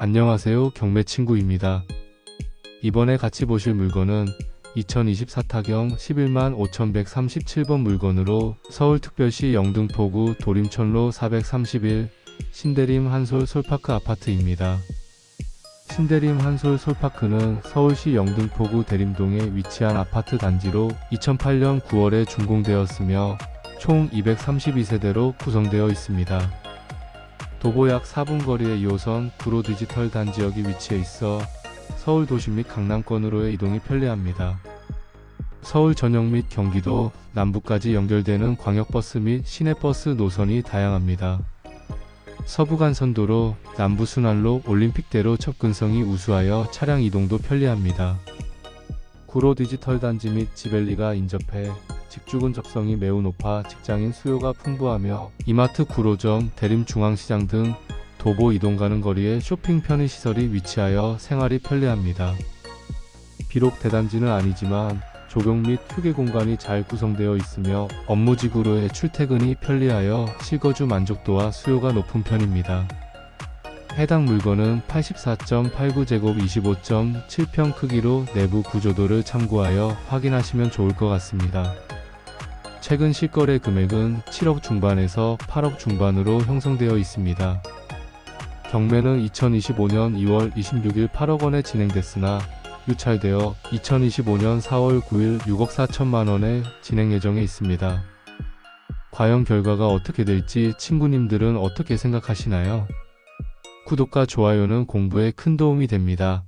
안녕하세요. 경매 친구입니다. 이번에 같이 보실 물건은 2024 타경 11만 5137번 물건으로 서울특별시 영등포구 도림천로 431 신대림 한솔 솔파크 아파트입니다. 신대림 한솔 솔파크는 서울시 영등포구 대림동에 위치한 아파트 단지로 2008년 9월에 준공되었으며 총 232세대로 구성되어 있습니다. 도보 약 4분 거리의 2호선 구로 디지털 단지역이 위치해 있어 서울 도심 및 강남권으로의 이동이 편리합니다. 서울 전역 및 경기도 남부까지 연결되는 광역버스 및 시내버스 노선이 다양합니다. 서부간선도로 남부순환로 올림픽대로 접근성이 우수하여 차량 이동도 편리합니다. 구로 디지털 단지 및 지벨리가 인접해 직주근 접성이 매우 높아 직장인 수요가 풍부하며 이마트 구로점, 대림중앙시장 등 도보 이동 가는 거리에 쇼핑 편의시설이 위치하여 생활이 편리합니다. 비록 대단지는 아니지만 조경 및 휴게 공간이 잘 구성되어 있으며 업무지구로의 출퇴근이 편리하여 실거주 만족도와 수요가 높은 편입니다. 해당 물건은 84.89제곱 25.7평 크기로 내부 구조도를 참고하여 확인하시면 좋을 것 같습니다. 최근 실거래 금액은 7억 중반에서 8억 중반으로 형성되어 있습니다. 경매는 2025년 2월 26일 8억 원에 진행됐으나 유찰되어 2025년 4월 9일 6억 4천만 원에 진행 예정에 있습니다. 과연 결과가 어떻게 될지 친구님들은 어떻게 생각하시나요? 구독과 좋아요는 공부에 큰 도움이 됩니다.